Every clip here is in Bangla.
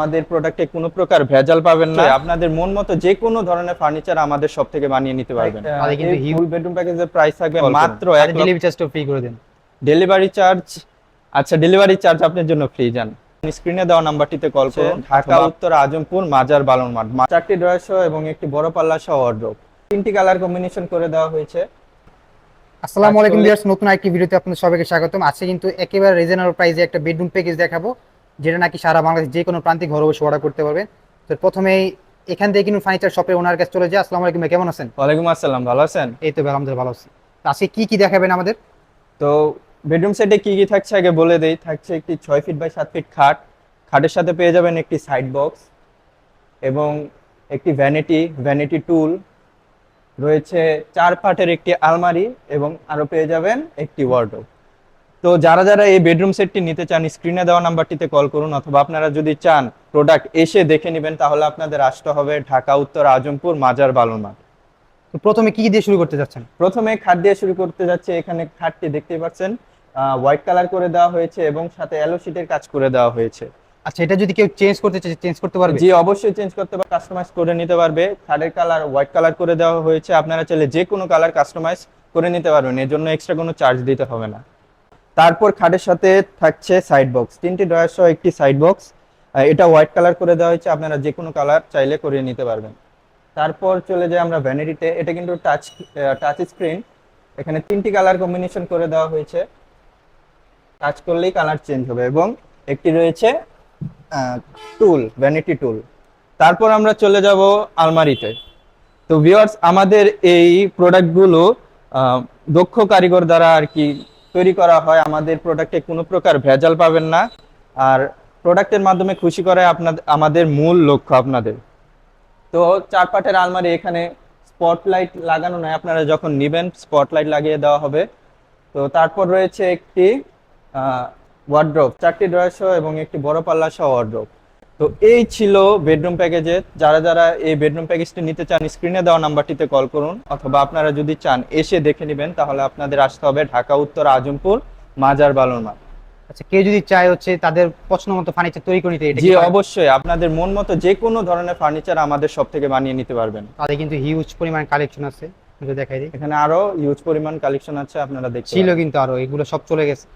আমাদের প্রোডাক্টে কোনো প্রকার ভেজাল পাবেন না। আপনাদের মন মতো যে কোনো ধরনের ফার্নিচার আমাদের সব থেকে বানিয়ে নিতে পারবেন। কিন্তু বেডরুম প্যাকেজের প্রাইস থাকবে মাত্র এক ডেলিভারি চার্জটা ফ্রি করে দেন। ডেলিভারি চার্জ আচ্ছা ডেলিভারি চার্জ আপনার জন্য ফ্রি যান স্ক্রিনে দেওয়া নাম্বারটিতে কল করুন। ঢাকা উত্তর আজমপুর মাজার বালন মাঠ চারটি ড্রয়ার সহ এবং একটি বড় পাল্লা সহ ওয়ার্ড্রোব তিনটি কালার কম্বিনেশন করে দেওয়া হয়েছে। আসসালামু আলাইকুম ভিউয়ার্স নতুন আরেকটি ভিডিওতে আপনাদের সবাইকে স্বাগতম। আজকে কিন্তু একেবারে রিজনেবল প্রাইসে একটা বেডরুম প্যাকেজ দেখাবো। যেটা নাকি সারা বাংলাদেশ যে কোনো প্রান্তিক ঘরে বসে অর্ডার করতে পারবেন তো প্রথমেই এখান থেকে কিন্তু ফার্নিচার শপে ওনার কাছে চলে যায় আসসালামু আলাইকুম কেমন আছেন? ওয়ালাইকুম আসসালাম ভালো আছেন? এই তো আলহামদুলিল্লাহ ভালো আছি। আজকে কি কি দেখাবেন আমাদের? তো বেডরুম সেটে কি কি থাকছে আগে বলে দেই। থাকছে একটি ছয় ফিট বাই সাত ফিট খাট। খাটের সাথে পেয়ে যাবেন একটি সাইড বক্স এবং একটি ভ্যানিটি ভ্যানিটি টুল রয়েছে চার পাটের একটি আলমারি এবং আরও পেয়ে যাবেন একটি ওয়ার্ডরোব তো যারা যারা এই বেডরুম সেটটি নিতে চান স্ক্রিনে দেওয়া নাম্বারটিতে কল করুন অথবা আপনারা যদি চান প্রোডাক্ট এসে দেখে নেবেন তাহলে আপনাদের আসতে হবে ঢাকা উত্তর আজমপুর মাজার বালুরমাঠ তো প্রথমে কি দিয়ে শুরু করতে যাচ্ছেন? প্রথমে খাট দিয়ে শুরু করতে যাচ্ছে এখানে খাটটি দেখতে পাচ্ছেন। হোয়াইট কালার করে দেওয়া হয়েছে এবং সাথে অ্যালো শিটের কাজ করে দেওয়া হয়েছে। আচ্ছা এটা যদি কেউ চেঞ্জ করতে চায় চেঞ্জ করতে পারবে? জি অবশ্যই চেঞ্জ করতে পারবে কাস্টমাইজ করে নিতে পারবে। খাটের কালার হোয়াইট কালার করে দেওয়া হয়েছে আপনারা চাইলে যে কোনো কালার কাস্টমাইজ করে নিতে পারবেন এর জন্য এক্সট্রা কোনো চার্জ দিতে হবে না। তারপর খাটের সাথে থাকছে সাইড বক্স তিনটি ড্রয়ার সহ একটি সাইড বক্স এটা হোয়াইট কালার করে দেওয়া হয়েছে, আপনারা যে কোনো কালার চাইলে করিয়ে নিতে পারবেন। তারপর চলে যাই আমরা ভ্যানিটিতে এটা কিন্তু টাচ টাচ স্ক্রিন এখানে তিনটি কালার কম্বিনেশন করে দেওয়া হয়েছে। টাচ করলেই কালার চেঞ্জ হবে এবং একটি রয়েছে টুল ভ্যানিটি টুল তারপর আমরা চলে যাব আলমারিতে। তো ভিউয়ার্স আমাদের এই প্রোডাক্টগুলো দক্ষ কারিগর দ্বারা আর কি তৈরি করা হয়, আমাদের প্রোডাক্টে কোনো প্রকার ভেজাল পাবেন না। আর প্রোডাক্টের মাধ্যমে খুশি করে আপনাদের আমাদের মূল লক্ষ্য আপনাদের। তো চার পাটের আলমারি এখানে স্পটলাইট লাগানো নয়, আপনারা যখন নেবেন স্পটলাইট লাগিয়ে দেওয়া হবে। তো তারপর রয়েছে একটি ওয়ার্ড্রোব চারটি ড্রয়ার সহ এবং একটি বড় পাল্লা সহ ওয়ার্ড্রোব তো এই ছিল বেডরুম প্যাকেজে যারা যারা এই বেডরুম প্যাকেজটি নিতে চান স্ক্রিনে দেওয়া নাম্বারটিতে কল করুন। অথবা আপনারা যদি চান এসে দেখে নেবেন তাহলে আপনাদের আসতে হবে ঢাকা উত্তর আজমপুর মাজার বালুরমাঠ আচ্ছা কেউ যদি চায় হচ্ছে তাদের পছন্দ মতো ফার্নিচার তৈরি করে নিতে জি অবশ্যই। আপনাদের মন মতো যে কোনো ধরনের ফার্নিচার আমাদের সব থেকে বানিয়ে নিতে পারবেন। তাদের কিন্তু হিউজ পরিমাণ কালেকশন আছে। দেখাই দিই। এখানে আরও ইউজ পরিমাণ কালেকশন আছে আপনারা দেখতে ছিল কিন্তু আরও এগুলো সব চলে গেছে।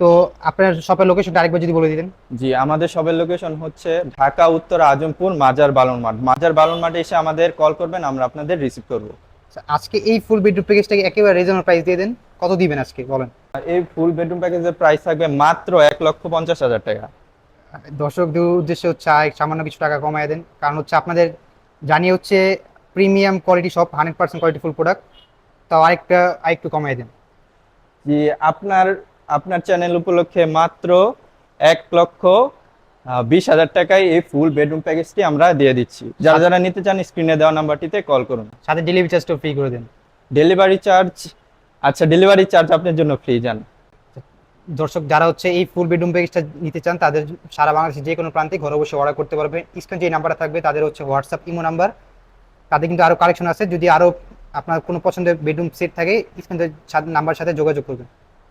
তো আপনার শপের লোকেশনটা আরেকবার যদি বলে দিতেন। জি আমাদের সবের লোকেশন হচ্ছে ঢাকা উত্তর আজমপুর মাজার বালন মাঠ মাজার বালন মাঠে এসে আমাদের কল করবেন আমরা আপনাদের রিসিভ করব। আচ্ছা, আজকে এই ফুল বেডরুম প্যাকেজটাকে একেবারে রিজনেবল প্রাইস দিয়ে দেন। কত দিবেন আজকে বলেন? এই ফুল বেডরুম প্যাকেজের প্রাইস থাকবে মাত্র এক লক্ষ পঞ্চাশ হাজার টাকা। দর্শকদের উদ্দেশ্যে হচ্ছে সামান্য কিছু টাকা কমায় দেন। কারণ হচ্ছে আপনাদের জানিয়ে হচ্ছে প্রিমিয়াম কোয়ালিটি সব hundred percent quality full product তাও আরেকটা আরেকটু কমায় দেন। জি আপনার আপনার চ্যানেল উপলক্ষে মাত্র এক লক্ষ বিশ হাজার টাকায় এই ফুল বেডরুম প্যাকেজটি আমরা দিয়ে দিচ্ছি। যারা যারা নিতে চান স্ক্রিনে দেওয়া নাম্বারটিতে কল করুন। সাথে ডেলিভারি চার্জটাও ফ্রি করে দিন। ডেলিভারি চার্জ আচ্ছা ডেলিভারি চার্জ আপনার জন্য ফ্রি যান দর্শক যারা হচ্ছে এই ফুল বেডরুম প্যাকেজটা নিতে চান তাদের সারা বাংলাদেশে যে কোনো প্রান্তে ঘরে বসে অর্ডার করতে পারবেন স্ক্রিন যে নাম্বারটা থাকবে তাদের হচ্ছে হোয়াটসঅ্যাপ ইমো নাম্বার তাদের কিন্তু আরও কালেকশন আছে। যদি আরও আপনার কোনো পছন্দের বেডরুম সেট থাকে স্ক্রিন নাম্বার সাথে যোগাযোগ করবেন।